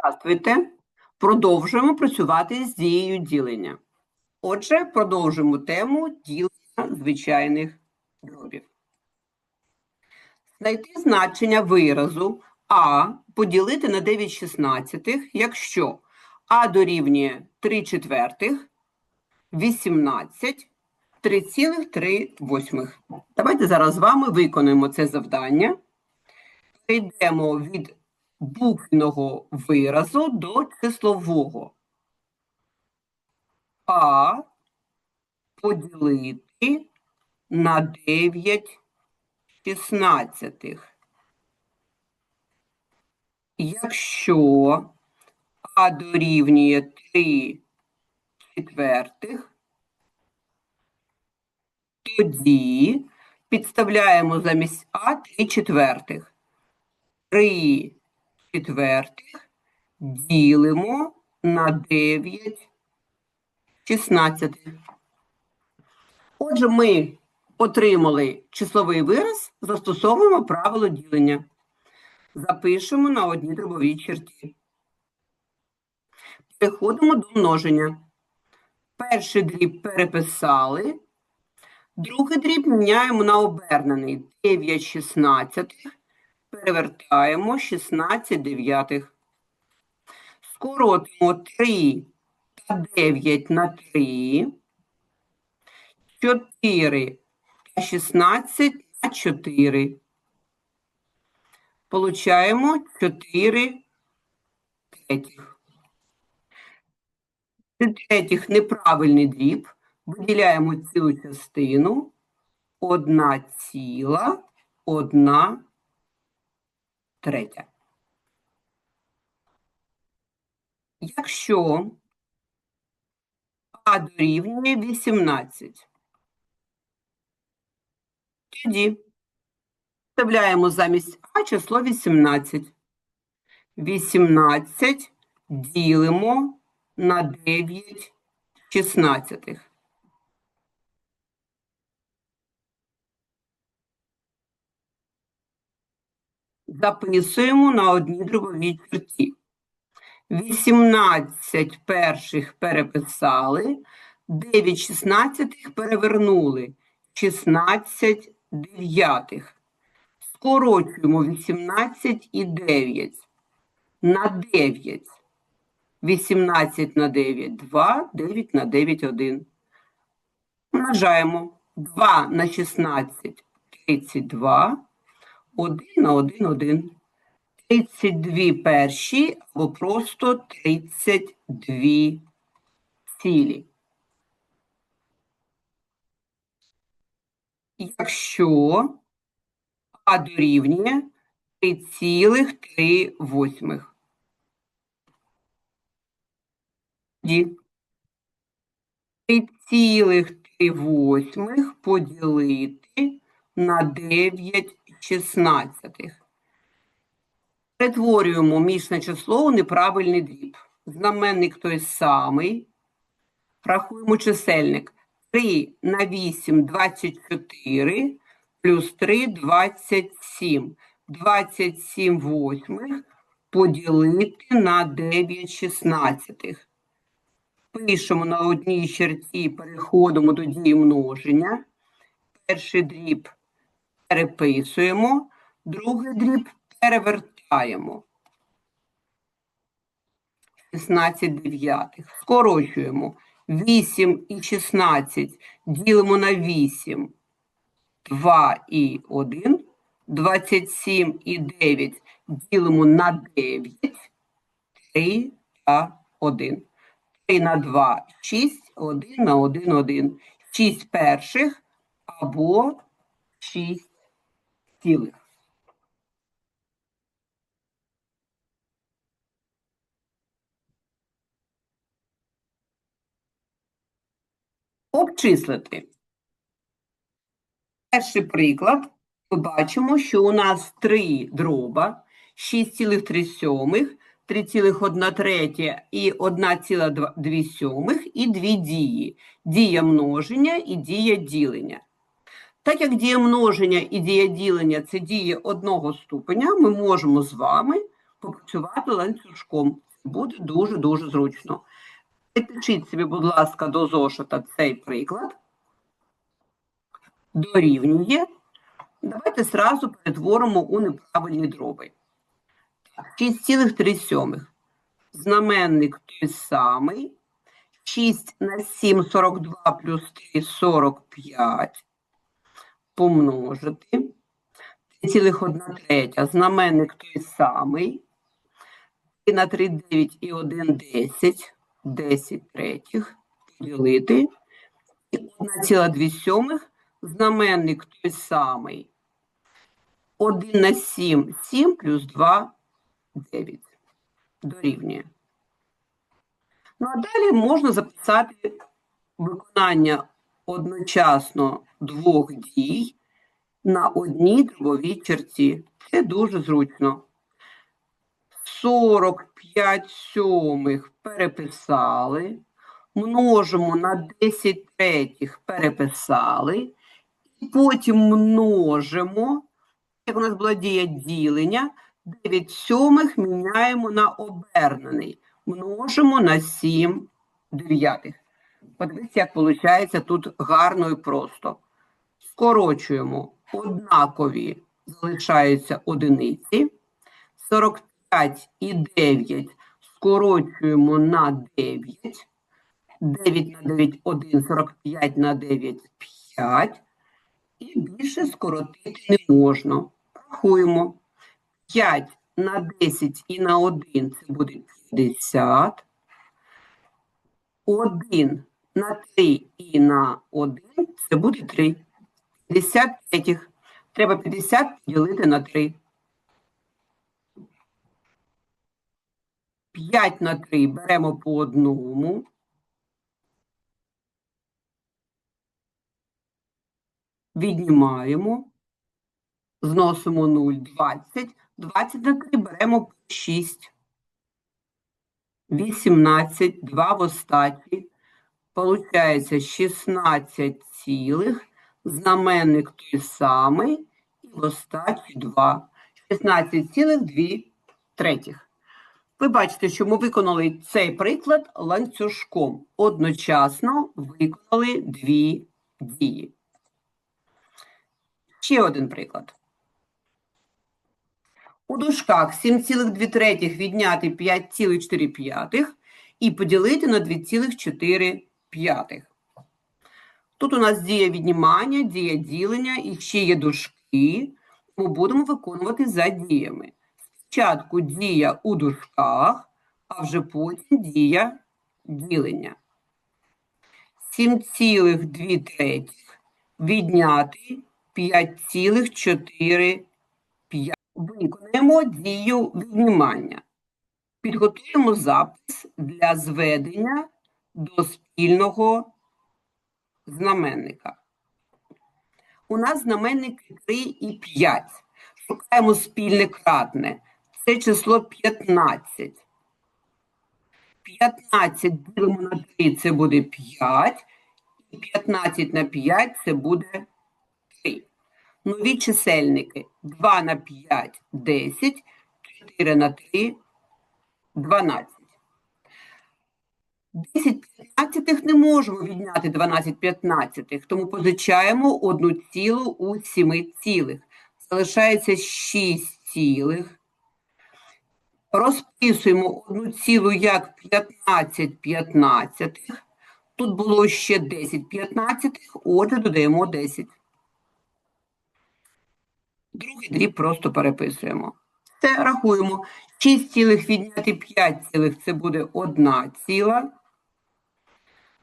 Здравствуйте. Продовжуємо працювати з дією ділення. Отже, продовжуємо тему ділення звичайних дробів. Знайти значення виразу А поділити на 9 шістнадцятих, якщо А дорівнює 3 четвертих, 18, 3,3 восьмих. Давайте зараз з вами виконуємо це завдання. Перейдемо від буквеного виразу до числового. А поділити на 9 шістнадцятих. Якщо А дорівнює 3 четвертих, тоді підставляємо замість А 3 четвертих. 3 четвертих ділимо на 9 шістнадцятих. Отже, ми отримали числовий вираз, застосовуємо правило ділення. Запишемо на одній дробовій черті. Переходимо до множення. Перший дріб переписали, другий дріб міняємо на обернений 9 шістнадцятих перевертаємо 16 дев'ятих. Скоротимо 3 та 9 на 3, 4 та 16 на 4. Получаємо 4 третіх. 4 третіх неправильний дріб. Виділяємо цю частину 1 ціла 1 третя. Якщо А дорівнює 18, тоді вставляємо замість А число 18. 18 ділимо на 9 шістнадцятих. Записуємо на одній дробовій черті. 18 перших переписали, 9 шістнадцятих перевернули, 16 дев'ятих. Скорочуємо 18 і 9 на 9. 18 на 9 – 2, 9 на 9 – 1. Множаємо 2 на 16 – 32. 1 на 1, 1. 32 перші або просто 32 цілі. Якщо А дорівнює 3,3 восьмих. Тоді 3,3 восьмих поділити на 9 шістнадцятих. Перетворюємо мішне число у неправильний дріб. Знаменник той самий. Рахуємо чисельник. 3 на 8 – 24, плюс 3 – 27. 27 восьмих поділити на 9 шістнадцятих. Пишемо на одній черті, переходимо до дії множення. Перший дріб переписуємо, другий дріб перевертаємо. 16 дев'ятих. Скорочуємо. 8 і 16 ділимо на 8. 2 і 1. 27 і 9 ділимо на 9. 3 та 1. 3 на 2 – 6, 1 на 1 – 1. 6 перших або 6 цілих. Обчислити. Перший приклад. Ми бачимо, що у нас три дроба, 6,3, 3,1 третя і 1,2 сьомих і дві дії. Дія множення і дія ділення. Так як дія множення і дія ділення це дії одного ступеня, ми можемо з вами попрацювати ланцюжком. Буде дуже-дуже зручно. Підпишіть собі, будь ласка, до зошита цей приклад. Дорівнює. Давайте зразу перетворимо у неправильні дроби. 6,3. Знаменник той самий. 6 на 7 – 42 плюс 3 – 45. Помножити. 3,1 третя. Знаменник той самий. 3 на 3 – 9 і 1 – 10. 10 третіх. Поділити. І 1,2 сьомих. Знаменник той самий. 1 на 7 – 7 плюс 2 – 9. Дорівнює. Ну, а далі можна записати виконання одночасно двох дій на одній дробовій черті. Це дуже зручно. 45 сьомих переписали, множимо на 10 третіх переписали, і потім множимо, як у нас була дія ділення, 9 сьомих міняємо на обернений множимо на 7 дев'ятих. Подивіться, як виходить тут гарно і просто. Скорочуємо однакові, залишаються одиниці. 45 і 9 скорочуємо на 9. 9 на 9 – 1, 45 на 9 – 5. І більше скоротити не можна. Рахуємо. 5 на 10 і на 1 це буде 50. 1 на 3 і на 1 це буде 3. 50 третіх. Треба 50 поділити на 3. 5 на 3 беремо по одному. Віднімаємо. Зносимо 0, 20. 20 на 3 беремо по 6. 18, 2 в остатній. Получається 16 цілих, знаменник той самий, і в остатній 2. 16 цілих 2 третіх. Ви бачите, що ми виконали цей приклад ланцюжком. Одночасно виконали дві дії. Ще один приклад. У дужках 7,2 відняти 5,4 і поділити на 2,4. Тут у нас дія віднімання, дія ділення і ще є дужки. Ми будемо виконувати за діями. Спочатку дія у дужках, а вже потім дія ділення. 7,2 відняти 5,4 Виконаємо дію віднімання. Підготуємо запис для зведення до спільного знаменника. У нас знаменники 3 і 5. Шукаємо спільне кратне. Це число 15. 15 ділимо на 3 це буде 5. І 15 на 5 це буде 3. Нові чисельники 2 на 5 – 10, 4 на 3 – 12. 10 15 не можемо відняти 12 15, тому позичаємо одну цілу у 7 цілих. Залишається 6 цілих. Розписуємо одну цілу як 15 15. Тут було ще 10 15, отже, додаємо 10. Другий дріб просто переписуємо. Це рахуємо. 6 цілих відняти 5 цілих це буде 1 ціла.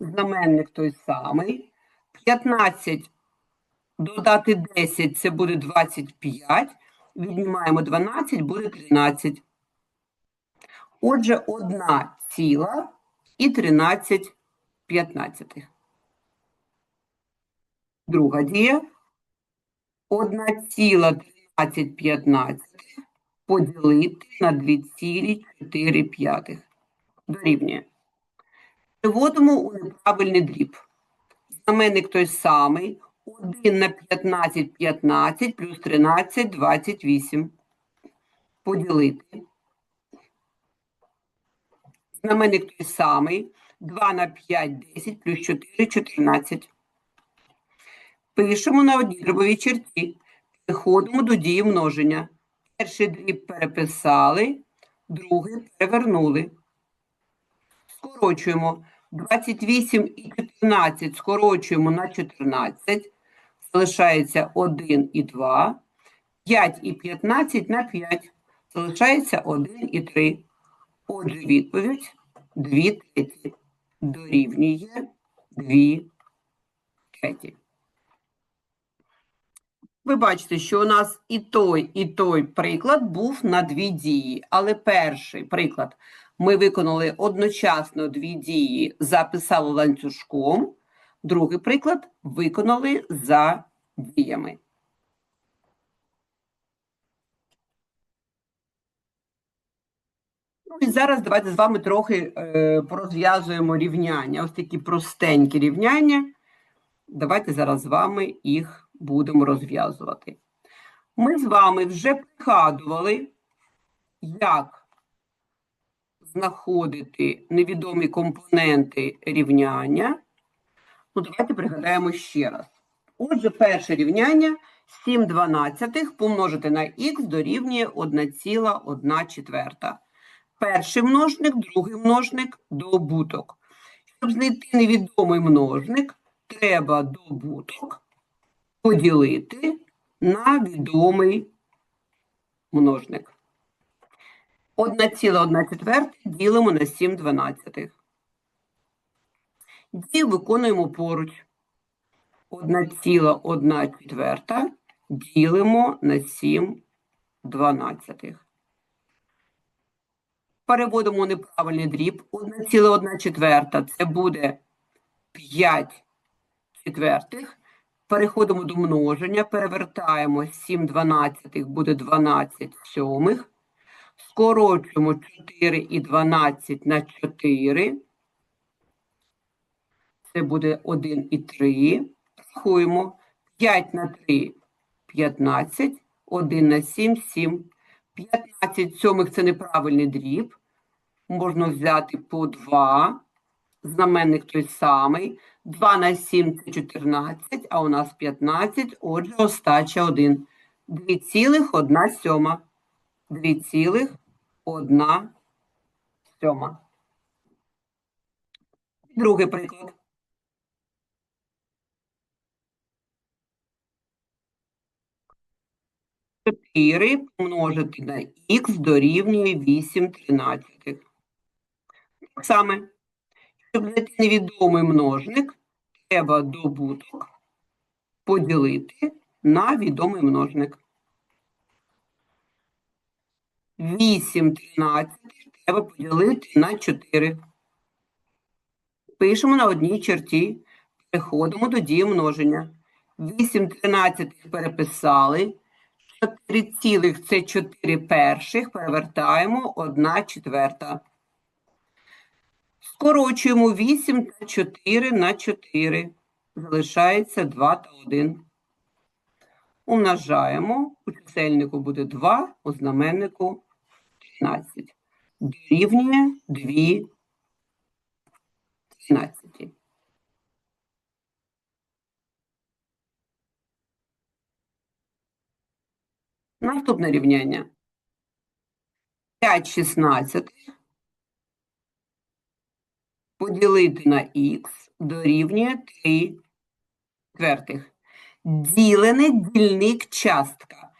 Знаменник той самий. 15 додати 10 це буде 25. Віднімаємо 12, буде 13. Отже, 1 ціла і 13 п'ятнадцятих. Друга дія. 1,1315 поділити на 2,4 дорівнює. Переводимо у неправильний дріб. Знаменник той самий. 1 на 15 – 15 плюс 13 – 28. Поділити. Знаменник той самий. 2 на 5 – 10, плюс 4 – 14. Пишемо на одній дробовій черті. Переходимо до дії множення. Перший дріб переписали, другий перевернули. Скорочуємо. 28 і 14 скорочуємо на 14. Залишається 1 і 2. 5 і 15 на 5. Залишається 1 і 3. Отже, відповідь 2 треті дорівнює 2 треті. Ви бачите, що у нас і той, і той приклад був на дві дії. Але перший приклад ми виконали одночасно дві дії, записали ланцюжком. Другий приклад виконали за діями. Ну і зараз давайте з вами трохи е, порозв'язуємо рівняння. Ось такі простенькі рівняння. Давайте зараз з вами їх будемо розв'язувати. Ми з вами вже пригадували, як знаходити невідомі компоненти рівняння. Ну, давайте пригадаємо ще раз. Отже, перше рівняння 7 дванадцятих помножити на х дорівнює 1,1 четверта. Перший множник, другий множник – добуток. Щоб знайти невідомий множник, треба добуток поділити на відомий множник. 1,1 четверта ділимо на 7 дванадцятих. Дію виконуємо поруч. 1,1 четверта ділимо на 7 дванадцятих. Переводимо неправильний дріб. 1,1 четверта – це буде 5 четвертих. Переходимо до множення, перевертаємо 7 дванадцятих, буде 12 сьомих. Скорочуємо 4 і 12 на 4. Це буде 1 і 3. Рахуємо 5 на 3 – 15, 1 на 7 – 7. 15 сьомих – це неправильний дріб. Можна взяти по 2. Знаменник той самий. 2 на 7 – це 14, а у нас 15. Отже, остача 1. 2,1 сьома. 2,1 сьома. Другий приклад. Чотири помножити на х дорівнює 8 тринадцятих. Так само, щоб знайти невідомий множник, треба добуток поділити на відомий множник. 8 тринадцятих треба поділити на 4. Пишемо на одній черті. Переходимо до дії множення. 8 тринадцятих переписали. 4 цілих – це 4 перших. Перевертаємо 1 четверта. Скорочуємо 8 та 4 на 4. Залишається 2 та 1. Умножаємо. У чисельнику буде 2, у знаменнику 13. Дорівнює 2 13. Наступне рівняння. 5 шістнадцятих поділити на х дорівнює 3 четвертих. Ділене дільник частка.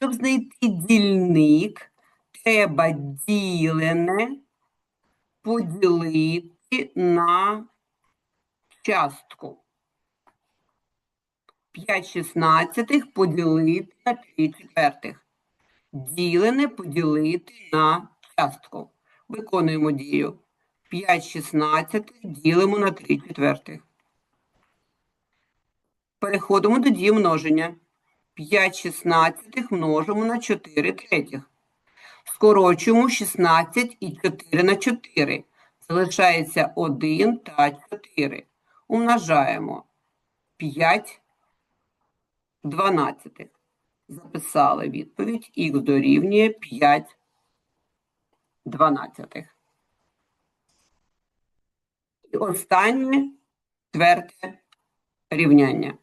Щоб знайти дільник, треба ділене поділити на частку. 5 шістнадцятих поділити на 3 четвертих. Ділене поділити на частку. Виконуємо дію. 5 шістнадцятих ділимо на 3 четвертих. Переходимо до дії множення. 5 шістнадцятих множимо на 4 третіх. Скорочуємо 16 і 4 на 4. Залишається 1 та 4. Умножаємо 5 12. Записали відповідь. Х дорівнює 5 12. І останнє четверте рівняння.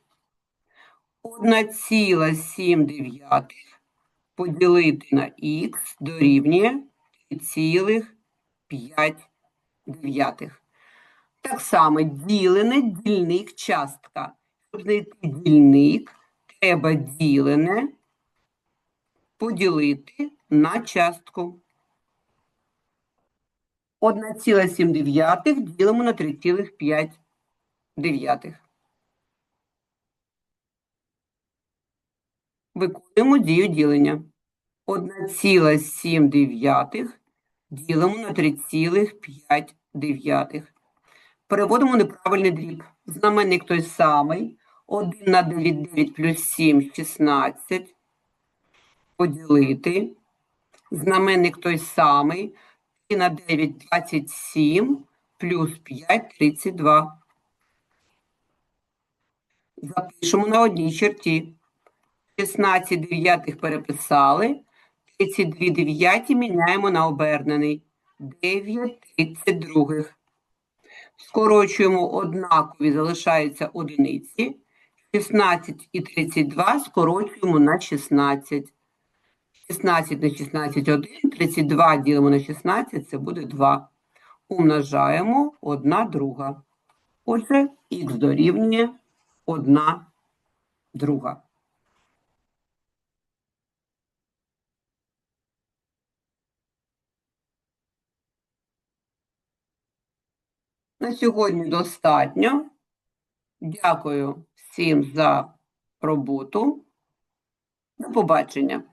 1,7 поділити на х дорівнює 3,5. Так само ділене, дільник, частка. Щоб знайти дільник, треба ділене поділити на частку. 1,7 ділимо на 3,5. Виконуємо дію ділення. 1,7 ділимо на 3,5. Переводимо неправильний дріб. Знаменник той самий. 1 на 9, 9 плюс 7, 16. Поділити. Знаменник той самий. 3 на 9, 27, плюс 5, 32. Запишемо на одній черті. 16 дев'ятих переписали. 32 дев'яті міняємо на обернений. 9 32. Скорочуємо однакові, залишаються одиниці. 16 і 32 скорочуємо на 16. 16 на 16 – 1, 32 ділимо на 16 – це буде 2. Умножаємо 1 друга. Отже, х дорівнює 1 друга. На сьогодні достатньо. Дякую всім за роботу. До побачення.